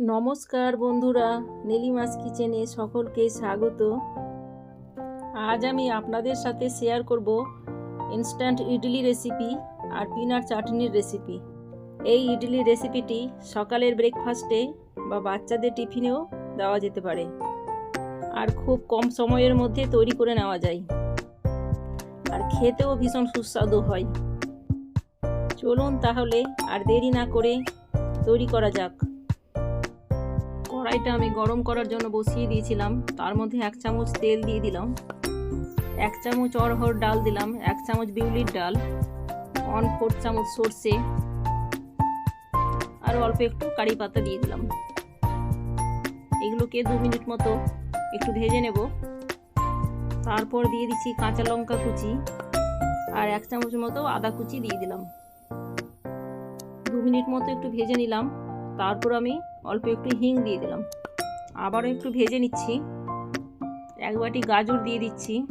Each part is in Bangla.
নমস্কার বন্ধুরা, নীলিমাস কিচেনে সকলকে স্বাগত। আজ আমি আপনাদের সাথে শেয়ার করব ইনস্ট্যান্ট ইডলি রেসিপি আর পিনাট চাটনির রেসিপি এই ইডলি রেসিপিটি সকালের ব্রেকফাস্টে বা বাচ্চাদের টিফিনেও দেওয়া যেতে পারে। আর খুব কম সময়ের মধ্যে তৈরি করে নেওয়া যায়। আর খেতেও ভীষণ সুস্বাদু হয়। চলুন তাহলে আর দেরি না করে তৈরি করা যাক। কড়াইটা আমি গরম করার জন্য বসিয়ে দিয়েছিলাম। তার মধ্যে এক চামচ তেল দিয়ে দিলাম। এক চামচ অরহর ডাল দিলাম। এক চামচ বিউলির ডাল। ওয়ান ফোর চামচ সর্ষে। আর অল্প একটু কারি পাতা দিয়ে দিলাম। এগুলোকে দু মিনিট মতো একটু ভেজে নেব। তারপর দিয়ে দিচ্ছি কাঁচা লঙ্কা কুচি। আর এক চামচ মতো আদা কুচি দিয়ে দিলাম। দু মিনিট মতো একটু ভেজে নিলাম। তারপর আমি অল্প একটু হিং দিয়ে দিলাম। আবারও একটু ভেজে নিচ্ছি। এক বাটি গাজর দিয়ে দিচ্ছি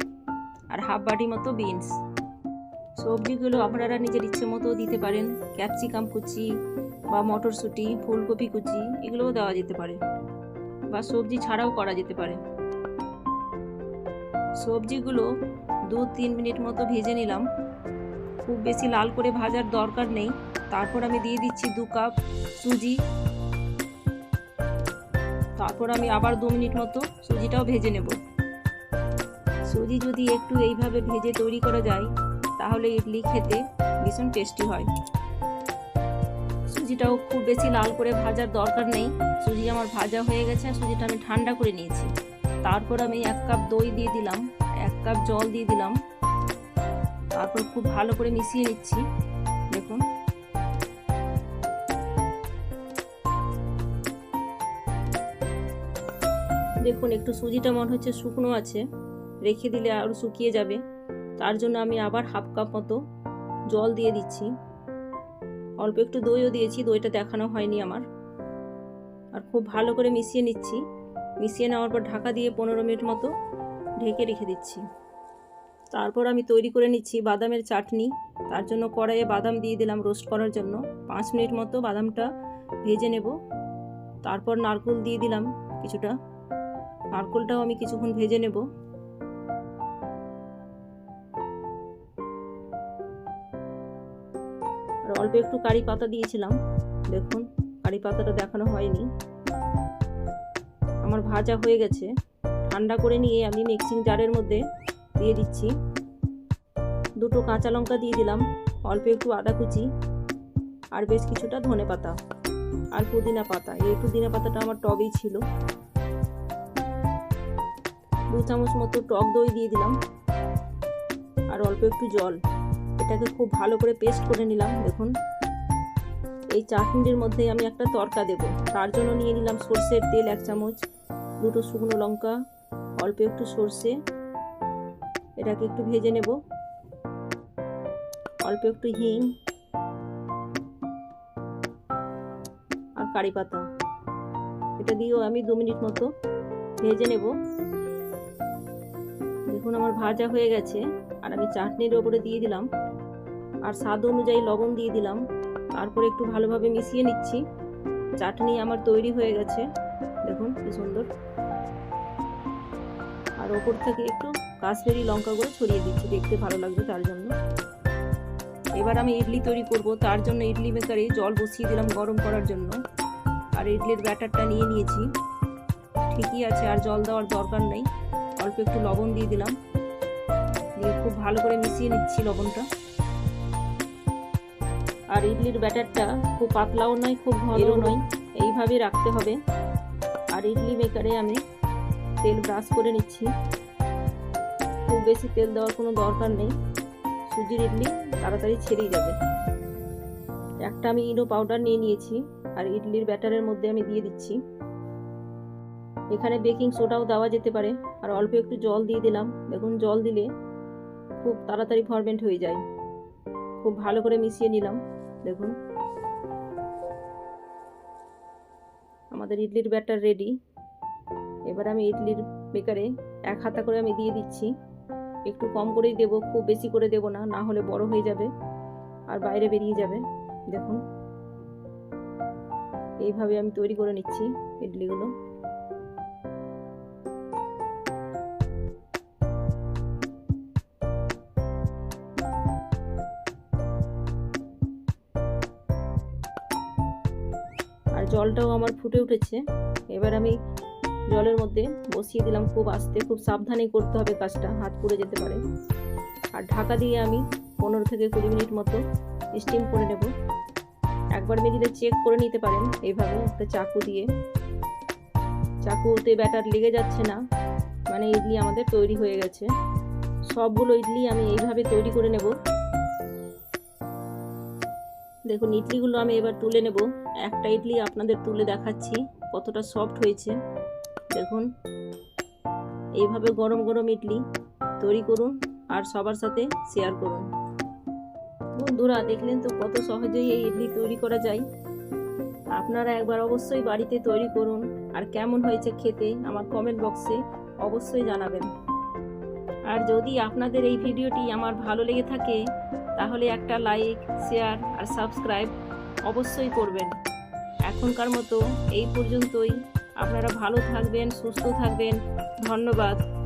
আর হাফ বাটি মতো বিনস। সবজিগুলো আপনারা নিজের ইচ্ছে মতো দিতে পারেন। ক্যাপসিকাম কুচি বা মটরশুঁটি, ফুলকপি কুচি, এগুলোও দেওয়া যেতে পারে বা সবজি ছাড়াও করা যেতে পারে। সবজিগুলো দু তিন মিনিট মতো ভেজে নিলাম। খুব বেশি লাল করে ভাজার দরকার নেই। তারপর আমি দিয়ে দিচ্ছি দু কাপ সুজি। তারপর আমি আবার দু মিনিট মতো সুজিটাও ভেজে নেব। সুজি যদি একটু এইভাবে ভেজে তৈরি করা যায়, তাহলে ইডলি খেতে ভীষণ টেস্টি হয়। সুজিটাও খুব বেশি লাল করে ভাজার দরকার নেই। সুজি আমার ভাজা হয়ে গেছে, আর সুজিটা আমি ঠান্ডা করে নিয়েছি। তারপর আমি এক কাপ দই দিয়ে দিলাম, এক কাপ জল দিয়ে দিলাম। তারপর খুব ভালো করে মিশিয়ে নিচ্ছি। দেখুন, একটু সুজিটা মনে হচ্ছে শুকনো আছে। রেখে দিলে আরও শুকিয়ে যাবে। তার জন্য আমি আবার হাফ কাপ মতো জল দিয়ে দিচ্ছি। অল্প একটু দইও দিয়েছি, দইটা দেখানো হয়নি আমার। আর খুব ভালো করে মিশিয়ে নিচ্ছি। মিশিয়ে নেওয়ার পর ঢাকা দিয়ে পনেরো মিনিট মতো ঢেকে রেখে দিচ্ছি। তারপর আমি তৈরি করে নিচ্ছি বাদামের চাটনি। তার জন্য কড়াইয়ে বাদাম দিয়ে দিলাম রোস্ট করার জন্য। পাঁচ মিনিট মতো বাদামটা ভেজে নেব। তারপর নারকেল দিয়ে দিলাম কিছুটা। নারকেলটাও আমি কিছুক্ষণ ভেজে নেব। আর অল্প একটু কারি পাতা দিয়েছিলাম। দেখুন, কারি পাতাটা দেখানো হয়নি। আমার ভাজা হয়ে গেছে। ঠান্ডা করে নিয়ে আমি মিক্সিং জারের মধ্যে দিয়ে দিচ্ছি। দুটো কাঁচা লঙ্কা দিয়ে দিলাম, অল্প একটু আদা কুচি আর বেশ কিছুটা ধনে পাতা আর পুদিনা পাতা। এই পুদিনা পাতাটা আমার টবেই ছিল। দু চামচ মতো টক দই দিয়ে দিলাম। আর অল্প একটু জল। এটাকে খুব ভালো করে পেস্ট করে নিলাম, দেখুন। এই চাটনির মধ্যে আমি একটা তরকা দেব। তার জন্য নিয়ে নিলাম সর্ষের তেল এক চামচ, দুটো শুকনো লঙ্কা, অল্প একটু সর্ষে। এটাকে একটু ভেজে নেব। অল্প একটু হিং। আর কারি পাতা। এটা দিয়েও আমি দু মিনিট মতো ভেজে নেব। দেখুন আমার ভাজা হয়ে গেছে, আর আমি চাটনির ওপরে দিয়ে দিলাম। আর স্বাদ অনুযায়ী লবণ দিয়ে দিলাম। তারপরে একটু ভালোভাবে মিশিয়ে নিচ্ছি। চাটনি আমার তৈরি হয়ে গেছে। দেখুন কি সুন্দর। আর ওপর থেকে একটু কাশ্মীরি লঙ্কা গুঁড়ো ছড়িয়ে দিচ্ছি, দেখতে ভালো লাগবে তার জন্য। এবার আমি ইডলি তৈরি করব। তার জন্য ইডলি মেকারে জল বসিয়ে দিলাম গরম করার জন্য। আর ইডলির ব্যাটারটা নিয়ে নিয়েছি। ঠিকই আছে, আর জল দেওয়ার দরকার নেই। অল্প একটু লবণ দিয়ে দিলাম। দিয়ে খুব ভালো করে মিশিয়ে নিচ্ছি লবণটা। আর ইডলির ব্যাটারটা খুব পাতলাও নয় খুব ঘনও নয় এইভাবে রাখতে হবে। আর ইডলি মেকারে আমি তেল ব্রাশ করে নিচ্ছি। খুব বেশি তেল দেওয়ার কোনো দরকার নেই। সুজির ইডলি তাড়াতাড়ি ছেড়েই যাবে। একটা আমি ইনো পাউডার নিয়ে নিয়েছি আর ইডলির ব্যাটারের মধ্যে আমি দিয়ে দিচ্ছি। এখানে বেকিং সোডাও দেওয়া যেতে পারে। আর অল্প একটু জল দিয়ে দিলাম। দেখুন, জল দিলে খুব তাড়াতাড়ি ফরমেন্ট হয়ে যায়। খুব ভালো করে মিশিয়ে নিলাম। দেখুন। আমাদের ইডলির ব্যাটার রেডি। এবার আমি ইডলির বেকারে এক হাতা করে আমি দিয়ে দিচ্ছি। একটু কম করেই দেবো, খুব বেশি করে দেবো না না হলে বড় হয়ে যাবে আর বাইরে বেরিয়ে যাবে। দেখুন। এইভাবে আমি তৈরি করে নিচ্ছি ইডলিগুলো। জলটাও আমার ফুটে উঠেছে। এবার আমি জলের মধ্যে বসিয়ে দিলাম খুব আস্তে। খুব সাবধানে করতে হবে কাজটা, হাত পুড়ে যেতে পারে। আর ঢাকা দিয়ে আমি পনেরো থেকে কুড়ি মিনিট মতো স্টিম করে নেব। একবার মেজিলে চেক করে নিতে পারেন এইভাবে একটা চাকু দিয়ে। চাকুতে ব্যাটার লেগে যাচ্ছে না মানে ইডলি আমাদের তৈরি হয়ে গেছে। সবগুলো ইডলি আমি এইভাবে তৈরি করে নেব। দেখুন, ইডলিগুলো আমি এবার তুলে নেব। একটা ইডলি আপনাদের তুলে দেখাচ্ছি, কতটা সফট হয়েছে। দেখুন, এইভাবে গরম গরম ইডলি তৈরি করুন আর সবার সাথে শেয়ার করুন। বন্ধুরা, দেখলেন তো কত সহজেই এই ইডলি তৈরি করা যায়। আপনারা একবার অবশ্যই বাড়িতে তৈরি করুন আর কেমন হয়েছে খেতে আমার কমেন্ট বক্সে অবশ্যই জানাবেন। আর যদি আপনাদের এই ভিডিওটি আমার ভালো লেগে থাকে তাহলে একটা লাইক শেয়ার আর সাবস্ক্রাইব অবশ্যই করবেন। এখনকার মতো এই পর্যন্তই। আপনারা ভালো থাকবেন, সুস্থ থাকবেন। ধন্যবাদ।